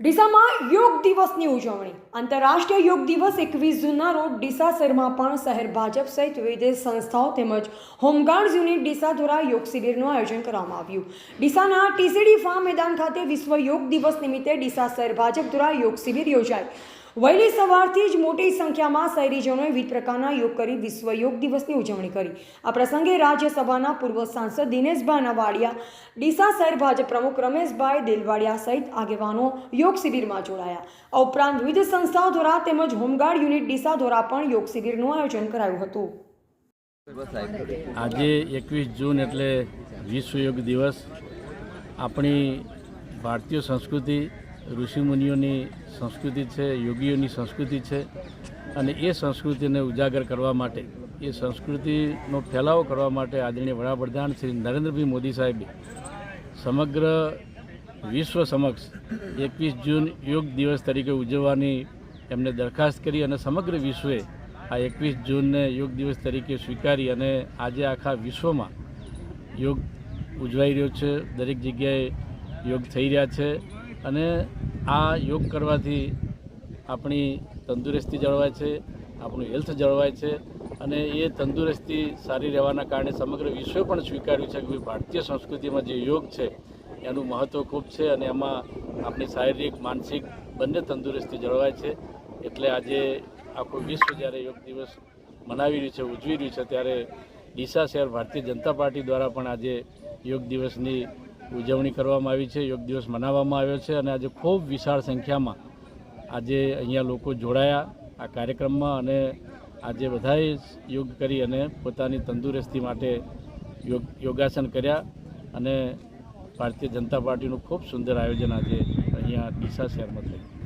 ડીસામાં યોગ દિવસની ઉજવણી. આંતરરાષ્ટ્રીય યોગ દિવસ એકવીસ જૂનના રોજ ડીસા શહેરમાં પણ શહેર ભાજપ સહિત વિવિધ સંસ્થાઓ તેમજ હોમગાર્ડ્સ યુનિટ ડીસા દ્વારા યોગ શિબિરનું આયોજન કરવામાં આવ્યું. ડીસાના ટીસીડી ફાર્મ મેદાન ખાતે વિશ્વ યોગ દિવસ નિમિત્તે ડીસા શહેર ભાજપ દ્વારા યોગ શિબિર યોજાઈ વહેલી સવારથી જ મોટી સંખ્યામાં શહેરીજનોએ વિવિધ પ્રકારના યોગ કરી વિશ્વ યોગ દિવસની ઉજવણી કરી. આ પ્રસંગે રાજ્યસભાના પૂર્વ સાંસદ દિનેશભાઈ નવાડિયા, ડીસા શહેર ભાજપ પ્રમુખ રમેશભાઈ દેલવાડિયા સહિત આગેવાનો યોગ શિબિરમાં જોડાયા. આ ઉપરાંત વિવિધ સંસ્થાઓ દ્વારા તેમજ હોમગાર્ડ યુનિટ ડીસા દ્વારા પણ યોગ શિબિરનું આયોજન કરાયું હતું. આજે એકવીસ જૂન એટલે વિશ્વ યોગ દિવસ. આપણી ભારતીય સંસ્કૃતિ ઋષિમુનિઓની સંસ્કૃતિ છે, યોગીઓની સંસ્કૃતિ છે અને એ સંસ્કૃતિને ઉજાગર કરવા માટે, એ સંસ્કૃતિનો ફેલાવો કરવા માટે આદરણીય વડાપ્રધાન શ્રી નરેન્દ્રભાઈ મોદી સાહેબે સમગ્ર વિશ્વ સમક્ષ એકવીસ જૂન યોગ દિવસ તરીકે ઉજવવાની એમને દરખાસ્ત કરી અને સમગ્ર વિશ્વે આ એકવીસ જૂનને યોગ દિવસ તરીકે સ્વીકારી અને આજે આખા વિશ્વમાં યોગ ઉજવાઈ રહ્યો છે. દરેક જગ્યાએ યોગ થઈ રહ્યા છે અને આ યોગ કરવાથી આપણી તંદુરસ્તી જળવાય છે, આપણું હેલ્થ જળવાય છે અને એ તંદુરસ્તી સારી રહેવાના કારણે સમગ્ર વિશ્વે પણ સ્વીકાર્યું છે કે ભારતીય સંસ્કૃતિમાં જે યોગ છે, એનું મહત્ત્વ ખૂબ છે અને એમાં આપણી શારીરિક, માનસિક બંને તંદુરસ્તી જળવાય છે. એટલે આજે આખું વિશ્વ જ્યારે યોગ દિવસ મનાવી રહ્યું છે, ઉજવી રહ્યું છે, ત્યારે ડીસા શહેર ભારતીય જનતા પાર્ટી દ્વારા પણ આજે યોગ દિવસની ઉજવણી કરવામાં આવી છે, યોગ દિવસ મનાવવામાં આવ્યો છે અને આજે ખૂબ વિશાળ સંખ્યામાં આજે અહીંયા લોકો જોડાયા આ કાર્યક્રમમાં અને આજે બધાએ યોગ કરી અને પોતાની તંદુરસ્તી માટે યોગ, યોગાસન કર્યા અને ભારતીય જનતા પાર્ટીનું ખૂબ સુંદર આયોજન આજે અહીંયા ડીસા શહેરમાં થયું.